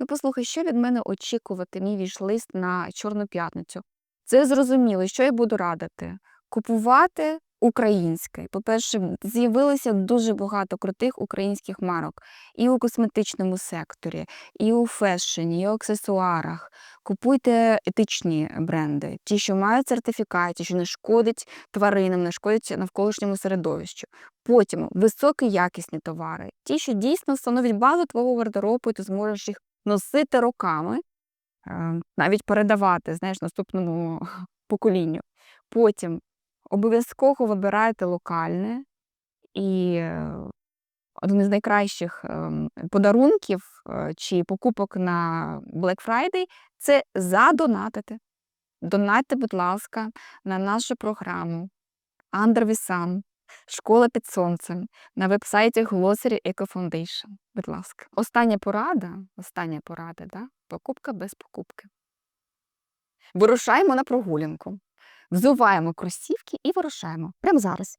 Ну, послухай, що від мене очікувати мій віш-лист на Чорну п'ятницю? Це зрозуміло, що я буду радити. Купувати українське. По-перше, з'явилося дуже багато крутих українських марок і у косметичному секторі, і у фешені, і у аксесуарах. Купуйте етичні бренди, ті, що мають сертифікат, що не шкодять тваринам, не шкодять навколишньому середовищу. Потім високі якісні товари, ті, що дійсно становлять базу твого гардеробу, і ти зможеш їх носити роками, е, навіть передавати знаєш, наступному поколінню. Потім обов'язково вибирайте локальне і е, один із найкращих ем, подарунків е, чи покупок на Black Friday це задонатити. Донатьте, будь ласка, на нашу програму Sun, Школа під сонцем на вебсайті Glossary Eco Foundation. Будь ласка. Остання порада, остання порада, да? покупка без покупки. Вирушаємо на прогулянку. Взуваємо кросівки і вирушаємо. Прямо зараз.